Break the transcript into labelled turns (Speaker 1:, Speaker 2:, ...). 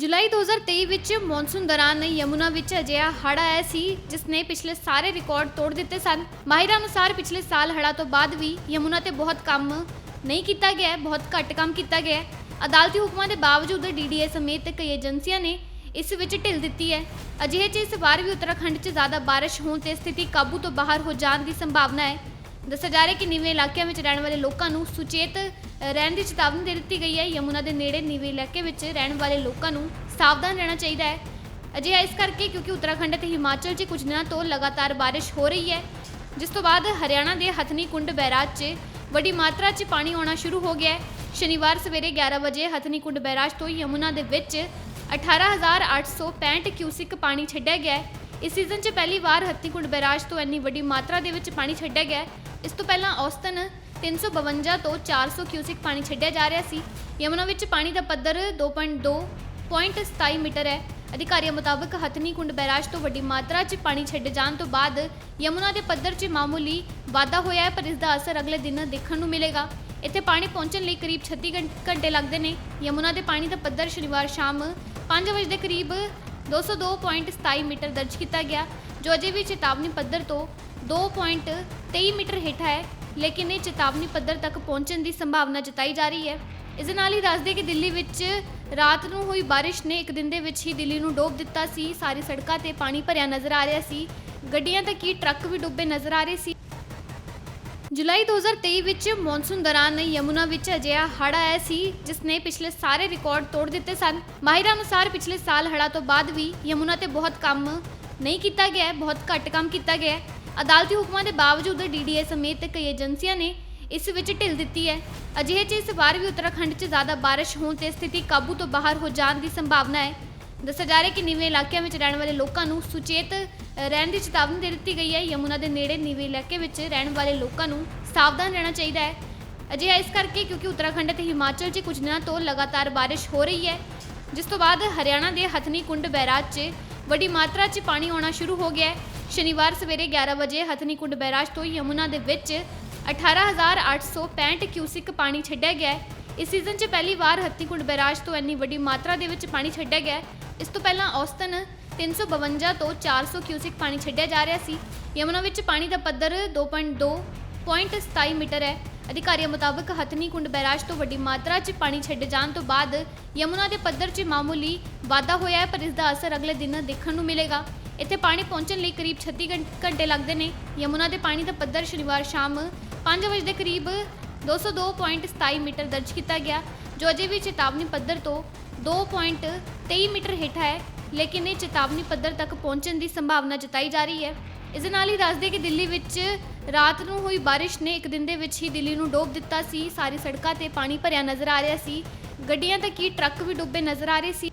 Speaker 1: ਜੁਲਾਈ 2023 ਵਿੱਚ ਮੌਨਸੂਨ ਦੌਰਾਨ ਯਮੁਨਾ ਵਿੱਚ ਅਜਿਹਾ ਹੜ੍ਹ ਆਇਆ ਸੀ ਜਿਸ ਨੇ ਪਿਛਲੇ ਸਾਰੇ ਰਿਕਾਰਡ ਤੋੜ ਦਿੱਤੇ ਸਨ। ਮਾਹਿਰਾਂ ਅਨੁਸਾਰ ਪਿਛਲੇ ਸਾਲ ਹੜ੍ਹਾਂ ਤੋਂ ਬਾਅਦ ਵੀ ਯਮੁਨਾ ਤੇ ਬਹੁਤ ਕੰਮ ਨਹੀਂ ਕੀਤਾ ਗਿਆ, ਬਹੁਤ ਘੱਟ ਕੰਮ ਕੀਤਾ ਗਿਆ। ਅਦਾਲਤੀ ਹੁਕਮਾਂ ਦੇ ਬਾਵਜੂਦ ਡੀਡੀਏ ਸਮੇਤ ਕਈ ਏਜੰਸੀਆਂ ਨੇ ਇਸ ਵਿੱਚ ਢਿੱਲ ਦਿੱਤੀ ਹੈ। ਅਜਿਹੇ 'ਚ ਇਸ ਵਾਰ ਵੀ ਉੱਤਰਾਖੰਡ 'ਚ ਜ਼ਿਆਦਾ ਬਾਰਿਸ਼ ਹੋਣ ਤੇ ਸਥਿਤੀ ਕਾਬੂ ਤੋਂ ਬਾਹਰ ਹੋ ਜਾਣ ਦੀ ਸੰਭਾਵਨਾ ਹੈ। ਦੱਸਿਆ ਜਾ ਰਿਹਾ ਕਿ ਨੀਵੇਂ ਇਲਾਕਿਆਂ ਵਿੱਚ ਰਹਿਣ ਵਾਲੇ ਲੋਕਾਂ ਨੂੰ ਸੁਚੇਤ ਰਹਿਣ ਦੀ ਚੇਤਾਵਨੀ ਦੇ ਦਿੱਤੀ ਗਈ ਹੈ। ਯਮੁਨਾ ਦੇ ਨੇੜੇ ਨੀਵੇਂ ਇਲਾਕੇ ਵਿੱਚ ਰਹਿਣ ਵਾਲੇ ਲੋਕਾਂ ਨੂੰ ਸਾਵਧਾਨ ਰਹਿਣਾ ਚਾਹੀਦਾ ਹੈ। ਅਜਿਹਾ ਇਸ ਕਰਕੇ ਕਿਉਂਕਿ ਉੱਤਰਾਖੰਡ ਅਤੇ ਹਿਮਾਚਲ 'ਚ ਕੁਝ ਦਿਨਾਂ ਤੋਂ ਲਗਾਤਾਰ ਬਾਰਿਸ਼ ਹੋ ਰਹੀ ਹੈ। ਜਿਸ ਤੋਂ ਬਾਅਦ ਹਰਿਆਣਾ ਦੇ ਹਥਨੀ ਕੁੰਡ ਬੈਰਾਜ 'ਚ ਵੱਡੀ ਮਾਤਰਾ 'ਚ ਪਾਣੀ ਆਉਣਾ ਸ਼ੁਰੂ ਹੋ ਗਿਆ ਹੈ। ਸ਼ਨੀਵਾਰ ਸਵੇਰੇ 11 ਵਜੇ ਹਥਨੀ ਕੁੰਡ ਬੈਰਾਜ ਤੋਂ ਯਮੁਨਾ ਦੇ ਵਿੱਚ 18865 ਕਿਊਸਿਕ ਪਾਣੀ ਛੱਡਿਆ ਗਿਆ ਹੈ। ਇਸ ਸੀਜ਼ਨ 'ਚ ਪਹਿਲੀ ਵਾਰ ਹਥਨੀ ਕੁੰਡ ਬੈਰਾਜ ਤੋਂ ਇੰਨੀ ਵੱਡੀ ਮਾਤਰਾ ਦੇ ਵਿੱਚ ਪਾਣੀ ਛੱਡਿਆ ਗਿਆ ਹੈ। ਇਸ ਤੋਂ ਪਹਿਲਾਂ ਔਸਤਨ 352 ਤੋਂ 400 ਕਿਊਸਿਕ ਪਾਣੀ ਛੱਡਿਆ ਜਾ ਰਿਹਾ ਸੀ। ਯਮੁਨਾ ਵਿੱਚ ਪਾਣੀ ਦਾ ਪੱਧਰ 2.2 0.27 ਮੀਟਰ ਹੈ। ਅਧਿਕਾਰੀਆਂ ਮੁਤਾਬਕ ਹਥਨੀ ਕੁੰਡ ਬੈਰਾਜ ਤੋਂ ਵੱਡੀ ਮਾਤਰਾ 'ਚ ਪਾਣੀ ਛੱਡੇ ਜਾਣ ਤੋਂ ਬਾਅਦ ਯਮੁਨਾ ਦੇ ਪੱਧਰ 'ਚ ਮਾਮੂਲੀ ਵਾਧਾ ਹੋਇਆ ਹੈ, ਪਰ ਇਸ ਦਾ ਅਸਰ ਅਗਲੇ ਦਿਨ ਦੇਖਣ ਨੂੰ ਮਿਲੇਗਾ। ਇੱਥੇ ਪਾਣੀ ਪਹੁੰਚਣ ਲਈ ਕਰੀਬ 36 ਘੰ- ਘੰਟੇ ਲੱਗਦੇ ਨੇ। ਯਮੁਨਾ ਦੇ ਪਾਣੀ ਦਾ ਪੱਧਰ ਸ਼ਨੀਵਾਰ ਸ਼ਾਮ 5 ਵਜੇ ਦੇ ਕਰੀਬ 202.27 ਮੀਟਰ ਦਰਜ ਕੀਤਾ ਗਿਆ, ਜੋ ਅਜੇ ਵੀ ਚੇਤਾਵਨੀ ਪੱਧਰ ਤੋਂ 2.23 ਮੀਟਰ ਹੇਠਾਂ ਹੈ, ਲੇਕਿਨ ਇਹ ਚੇਤਾਵਨੀ ਪੱਧਰ ਤੱਕ ਪਹੁੰਚਣ ਦੀ ਸੰਭਾਵਨਾ ਜਤਾਈ ਜਾ ਰਹੀ ਹੈ। ਇਸ ਦੇ ਨਾਲ ਹੀ ਦੱਸਦੇ ਕਿ ਦਿੱਲੀ ਵਿੱਚ ਰਾਤ ਨੂੰ ਹੋਈ ਬਾਰਿਸ਼ ਨੇ ਇੱਕ ਦਿਨ ਦੇ ਵਿੱਚ ਹੀ ਦਿੱਲੀ ਨੂੰ ਡੋਬ ਦਿੱਤਾ ਸੀ। ਸਾਰੀ ਸੜਕਾਂ ਤੇ ਪਾਣੀ ਭਰਿਆ ਨਜ਼ਰ ਆ ਰਿਹਾ ਸੀ। ਗੱਡੀਆਂ ਤੱਕ ਹੀ ਟਰੱਕ ਵੀ ਡੁੱਬੇ ਨਜ਼ਰ ਆ ਰਹੇ ਸੀ। ਜੁਲਾਈ 2023 ਵਿੱਚ ਮੌਨਸੂਨ ਦੌਰਾਨ ਯਮੁਨਾ ਵਿੱਚ ਅਜਿਹਾ ਹੜ ਆਇਆ ਸੀ ਜਿਸ ਨੇ ਪਿਛਲੇ ਸਾਰੇ ਰਿਕਾਰਡ ਤੋੜ ਦਿੱਤੇ ਸਨ। ਮਾਹਿਰਾਂ ਅਨੁਸਾਰ ਪਿਛਲੇ ਸਾਲ ਹੜ੍ਹਾਂ ਤੋਂ ਬਾਅਦ ਵੀ ਯਮੁਨਾ ਤੇ ਬਹੁਤ ਕੰਮ ਨਹੀਂ ਕੀਤਾ ਗਿਆ, ਬਹੁਤ ਘੱਟ ਕੰਮ ਕੀਤਾ ਗਿਆ। ਅਦਾਲਤੀ ਹੁਕਮਾਂ ਦੇ ਬਾਵਜੂਦ ਡੀਡੀਏ ਸਮੇਤ ਕਈ ਏਜੰਸੀਆਂ ਨੇ ਇਸ ਵਿੱਚ ਢਿੱਲ ਦਿੱਤੀ ਹੈ। ਅਜਿਹੇ 'ਚ ਇਸ ਵਾਰ ਵੀ ਉੱਤਰਾਖੰਡ 'ਚ ਜ਼ਿਆਦਾ ਬਾਰਿਸ਼ ਹੋਣ ਤੇ ਸਥਿਤੀ ਕਾਬੂ ਤੋਂ ਬਾਹਰ ਹੋ ਜਾਣ ਦੀ ਸੰਭਾਵਨਾ ਹੈ। ਦੱਸਿਆ ਜਾ ਰਿਹਾ ਕਿ ਨੀਵੇਂ ਇਲਾਕਿਆਂ ਵਿੱਚ ਰਹਿਣ ਵਾਲੇ ਲੋਕਾਂ ਨੂੰ ਸੁਚੇਤ ਰਹਿਣ ਦੀ ਚੇਤਾਵਨੀ ਦੇ ਦਿੱਤੀ ਗਈ ਹੈ। ਯਮੁਨਾ ਦੇ ਨੇੜੇ ਨੀਵੇਂ ਇਲਾਕੇ ਵਿੱਚ ਰਹਿਣ ਵਾਲੇ ਲੋਕਾਂ ਨੂੰ ਸਾਵਧਾਨ ਰਹਿਣਾ ਚਾਹੀਦਾ ਹੈ। ਅਜਿਹਾ ਇਸ ਕਰਕੇ ਕਿਉਂਕਿ ਉੱਤਰਾਖੰਡ ਅਤੇ ਹਿਮਾਚਲ 'ਚ ਕੁਝ ਦਿਨਾਂ ਤੋਂ ਲਗਾਤਾਰ ਬਾਰਿਸ਼ ਹੋ ਰਹੀ ਹੈ। ਜਿਸ ਤੋਂ ਬਾਅਦ ਹਰਿਆਣਾ ਦੇ ਹਥਨੀ ਕੁੰਡ ਬੈਰਾਜ 'ਚ ਵੱਡੀ ਮਾਤਰਾ 'ਚ ਪਾਣੀ ਆਉਣਾ ਸ਼ੁਰੂ ਹੋ ਗਿਆ ਹੈ। ਸ਼ਨੀਵਾਰ ਸਵੇਰੇ 11 ਵਜੇ ਹਥਨੀ ਕੁੰਡ ਬੈਰਾਜ ਤੋਂ ਯਮੁਨਾ ਦੇ ਵਿੱਚ 18865 ਕਿਊਸਿਕ ਪਾਣੀ ਛੱਡਿਆ ਗਿਆ ਹੈ। ਇਸ ਸੀਜ਼ਨ 'ਚ ਪਹਿਲੀ ਵਾਰ ਹਥਨੀ ਕੁੰਡ ਬੈਰਾਜ ਤੋਂ ਇੰਨੀ ਵੱਡੀ ਮਾਤਰਾ ਦੇ ਵਿੱਚ ਪਾਣੀ ਛੱਡਿਆ ਗਿਆ ਹੈ। ਇਸ ਤੋਂ ਪਹਿਲਾਂ ਔਸਤਨ 352 ਤੋਂ 400 ਕਿਊਸਿਕ ਪਾਣੀ ਛੱਡਿਆ ਜਾ ਰਿਹਾ ਸੀ। ਯਮੁਨਾ ਵਿੱਚ ਪਾਣੀ ਦਾ ਪੱਧਰ 2.2 0.27 ਮੀਟਰ ਹੈ। ਅਧਿਕਾਰੀਆਂ ਮੁਤਾਬਕ ਹਥਨੀ ਕੁੰਡ ਬੈਰਾਜ ਤੋਂ ਵੱਡੀ ਮਾਤਰਾ 'ਚ ਪਾਣੀ ਛੱਡੇ ਜਾਣ ਤੋਂ ਬਾਅਦ ਯਮੁਨਾ ਦੇ ਪੱਧਰ 'ਚ ਮਾਮੂਲੀ ਵਾਧਾ ਹੋਇਆ ਹੈ, ਪਰ ਇਸ ਦਾ ਅਸਰ ਅਗਲੇ ਦਿਨ ਦੇਖਣ ਨੂੰ ਮਿਲੇਗਾ। ਇੱਥੇ ਪਾਣੀ ਪਹੁੰਚਣ ਲਈ ਕਰੀਬ 36 ਘੰ- ਘੰਟੇ ਲੱਗਦੇ ਨੇ। ਯਮੁਨਾ ਦੇ ਪਾਣੀ ਦਾ ਪੱਧਰ ਸ਼ਨੀਵਾਰ ਸ਼ਾਮ 5 ਵਜੇ ਦੇ ਕਰੀਬ 202.27 ਮੀਟਰ ਦਰਜ ਕੀਤਾ ਗਿਆ, ਜੋ ਅਜੇ ਵੀ ਚੇਤਾਵਨੀ ਪੱਧਰ ਤੋਂ 2.23 ਮੀਟਰ ਹੇਠਾਂ ਹੈ, ਲੇਕਿਨ ਇਹ ਚੇਤਾਵਨੀ ਪੱਧਰ ਤੱਕ ਪਹੁੰਚਣ ਦੀ ਸੰਭਾਵਨਾ ਜਤਾਈ ਜਾ ਰਹੀ ਹੈ। ਇਸ ਦੇ ਨਾਲ ਹੀ ਦੱਸਦੇ ਕਿ ਦਿੱਲੀ ਵਿੱਚ ਰਾਤ ਨੂੰ ਹੋਈ ਬਾਰਿਸ਼ ਨੇ ਇੱਕ ਦਿਨ ਦੇ ਵਿੱਚ ਹੀ ਦਿੱਲੀ ਨੂੰ ਡੋਬ ਦਿੱਤਾ ਸੀ। ਸਾਰੀ ਸੜਕਾਂ ਤੇ ਪਾਣੀ ਭਰਿਆ ਨਜ਼ਰ ਆ ਰਿਹਾ ਸੀ। ਗੱਡੀਆਂ ਤੱਕ ਹੀ ਟਰੱਕ ਵੀ ਡੁੱਬੇ ਨਜ਼ਰ ਆ ਰਹੇ ਸੀ।